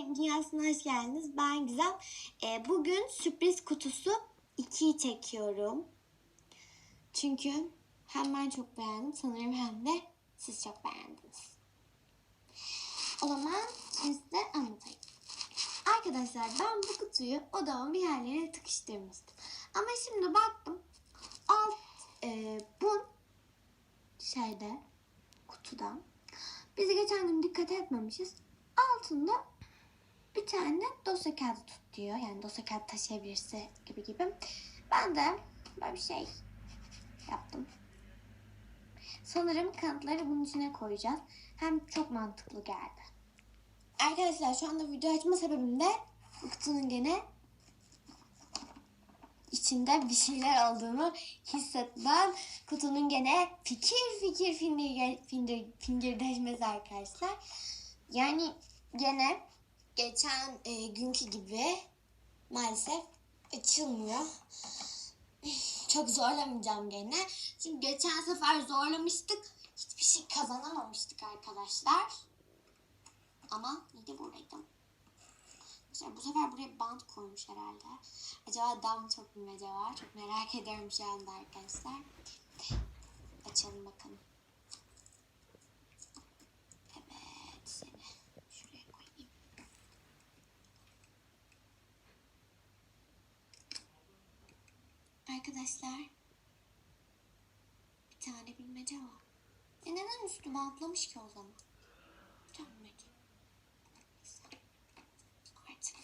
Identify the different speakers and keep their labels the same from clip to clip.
Speaker 1: Annemin Dünyası'na hoş geldiniz. Ben Gizem. Ee, bugün sürpriz kutusu 2'yi çekiyorum. Çünkü hem ben çok beğendim sanırım hem de siz çok beğendiniz. O zaman size anlatayım. Arkadaşlar ben bu kutuyu odama bir yerlere tıkıştırmıştım. Ama şimdi baktım alt e, bu şeyde kutuda biz geçen gün dikkat etmemişiz. Altında bir tane dosya kağıdı tut diyor. Yani dosya kağıdı taşıyabilirse gibi gibi. Ben de böyle bir şey yaptım. Sanırım kanıtları bunun içine koyacağız. Hem çok mantıklı geldi. Arkadaşlar şu anda video açma sebebim de kutunun gene içinde bir şeyler olduğunu hissetmem. Kutunun gene fikir fikir findir, findir, fingirdeşmesi arkadaşlar. Yani gene geçen e, günkü gibi maalesef açılmıyor. Çok zorlamayacağım gene. Çünkü geçen sefer zorlamıştık. Hiçbir şey kazanamamıştık arkadaşlar. Ama yine buradaydım. Mesela bu sefer buraya bant koymuş herhalde. Acaba daha mı çok bilmece var? Çok merak ediyorum şu anda arkadaşlar. Açalım bakalım. Evet seni şuraya koyayım. Arkadaşlar bir tane bilmece var. E neden üstü bantlamış ki o zaman? Artık.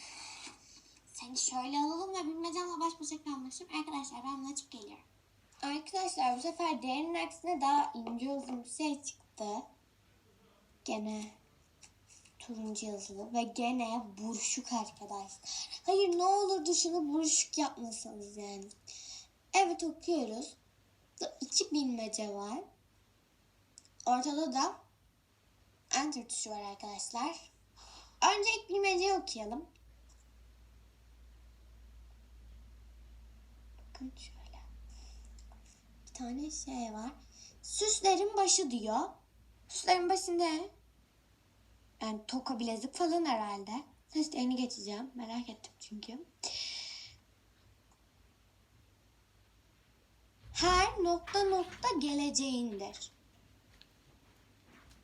Speaker 1: Seni şöyle alalım ve bilmecemle baş başa kalmışım. Arkadaşlar ben açıp geliyorum. Arkadaşlar bu sefer diğerinin aksine daha ince uzun bir şey çıktı. Gene turuncu yazılı ve gene buruşuk arkadaşlar. Hayır ne olurdu şunu buruşuk yapmasanız yani. Evet okuyoruz. İki bilmece var. Ortada da enter tuşu var arkadaşlar. Önce ilk bilmeceyi okuyalım. Bakın şöyle. Bir tane şey var. Süslerin başı diyor. Süslerin başı ne? Yani toka bilezik falan herhalde. Seslerini geçeceğim. Merak ettim çünkü. Her nokta nokta geleceğindir.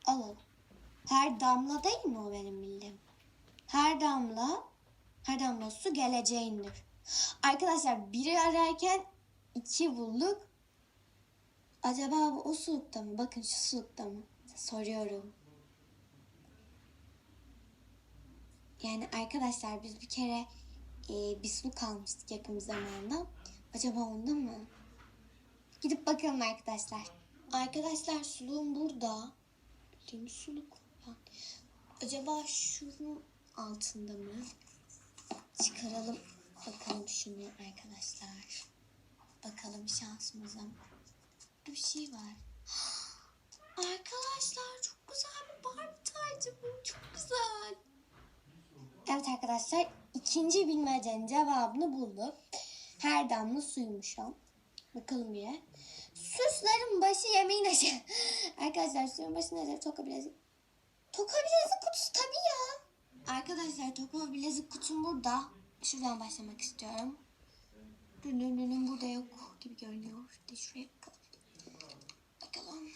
Speaker 1: Alalım. Her damla değil mi o benim bildiğim? Her damla, her damla su geleceğindir. Arkadaşlar biri ararken iki bulduk. Acaba bu o sulukta mı? Bakın şu sulukta mı? Soruyorum. Yani arkadaşlar biz bir kere e, bir suluk almıştık yakın bir zamanda. Acaba onda mı? Gidip bakalım arkadaşlar. Arkadaşlar suluğum burada. Bildiğimiz suluk. Acaba şunun altında mı? Çıkaralım bakalım şunu arkadaşlar. Bakalım şansımıza. Bir şey var. Arkadaşlar çok güzel bir Barbie tacı bu. Çok güzel. Evet arkadaşlar ikinci bilmecenin cevabını bulduk. Her damla suymuş o. Bakalım bir. Süslerin başı yemeğin aşı. Arkadaşlar suyun başı nedir? Toka bilezik. Toka bilezik kutusu tabii ya. Arkadaşlar toka bilezik kutum burada. Şuradan başlamak istiyorum. Dününün burada yok gibi görünüyor. De şuraya bakalım. Bakalım.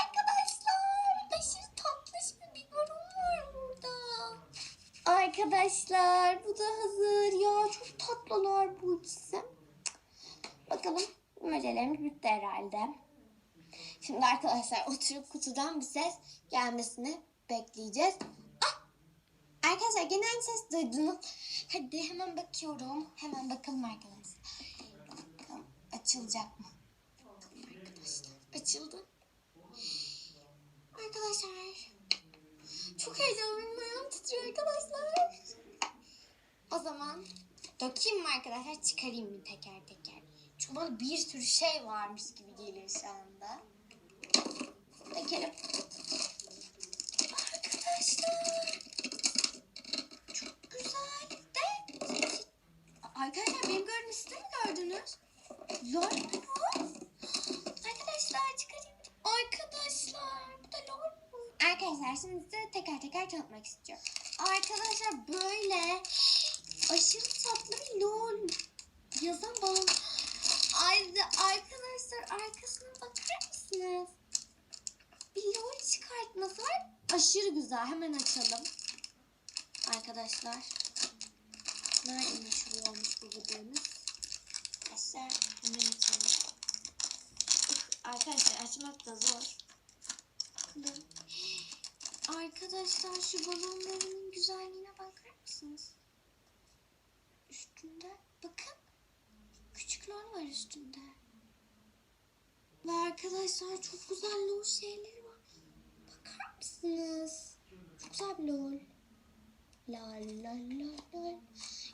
Speaker 1: Arkadaşlar aşırı tatlış bir biberon var burada. Arkadaşlar bu da hazır. Ya çok tatlılar bu ikisi. Bakalım müzelerimiz bitti herhalde. Şimdi arkadaşlar oturup kutudan bir ses gelmesini bekleyeceğiz. Ah! Arkadaşlar gene aynı ses duydunuz. Hadi hemen bakıyorum. Hemen bakalım arkadaşlar. Bakalım açılacak mı? Arkadaşlar. Açıldı. Arkadaşlar. Çok heyecanlıyım. Ayağım titriyor arkadaşlar. O zaman dökeyim mi arkadaşlar? Çıkarayım mı teker teker? Çünkü bir sürü şey varmış gibi geliyor şu anda. Arkadaşlar. Çok güzel. De. Arkadaşlar benim gördüğümü siz mi gördünüz? Lol? Arkadaşlar çıkarayım. Arkadaşlar bu da lol mu? Arkadaşlar şimdi size teker teker tanıtmak istiyorum. Arkadaşlar böyle aşırı tatlı bir lol yazan balon. Ay, arkadaşlar arkasına bakar mısınız? Bir lol çıkartması var. Aşırı güzel. Hemen açalım. Arkadaşlar. Nereden açılıyormuş bu videomuz? Arkadaşlar hemen açalım. Arkadaşlar açmak da zor. Arkadaşlar şu balonlarının güzelliğine bakar mısınız? Üstünde. Lol var üstünde. Ve arkadaşlar çok güzel lol şeyleri var. Bakar mısınız? Çok güzel bir lol. Lol lol lol lol.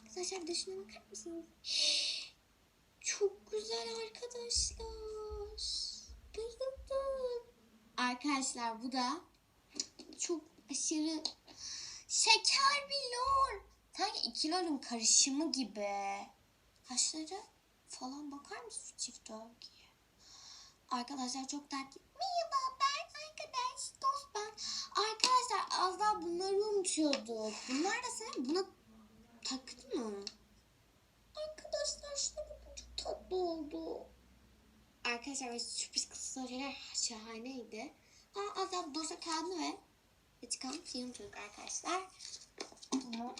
Speaker 1: Arkadaşlar bir de şuna bakar mısınız? Çok güzel arkadaşlar. Bayıldım. Arkadaşlar bu da çok aşırı şeker bir lol. Sanki iki lolun karışımı gibi. Kaşları falan bakar mısın çift örgüye? Arkadaşlar çok tatlı. Merhaba ben arkadaş dost ben. Arkadaşlar az daha bunları unutuyorduk. Bunlar da senin buna taktı mı? Arkadaşlar şuna bakın çok tatlı oldu. Arkadaşlar sürpriz kısımları şahaneydi. Aa, az daha dosa kaldı ve çıkan film çocuk arkadaşlar. Bunu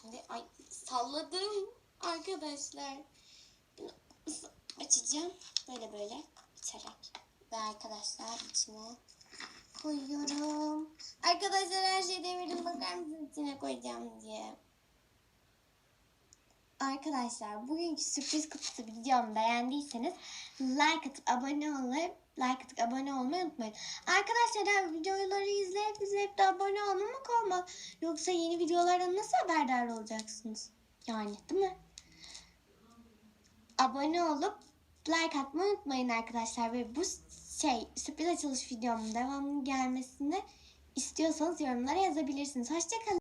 Speaker 1: şimdi ay salladım arkadaşlar. Açacağım. Böyle böyle içerek. Ve arkadaşlar içine koyuyorum. Arkadaşlar her şeyi devirdim. Bakar mısınız içine koyacağım diye. Arkadaşlar bugünkü sürpriz kutusu videomu beğendiyseniz like atıp abone olup like atıp abone olmayı unutmayın. Arkadaşlar videoları izleyip izleyip de abone olmamak olmaz. Yoksa yeni videolardan nasıl haberdar olacaksınız? Yani değil mi? Abone olup like atmayı unutmayın arkadaşlar. Ve bu şey sürpriz açılış videomun devamının gelmesini istiyorsanız yorumlara yazabilirsiniz. Hoşçakalın.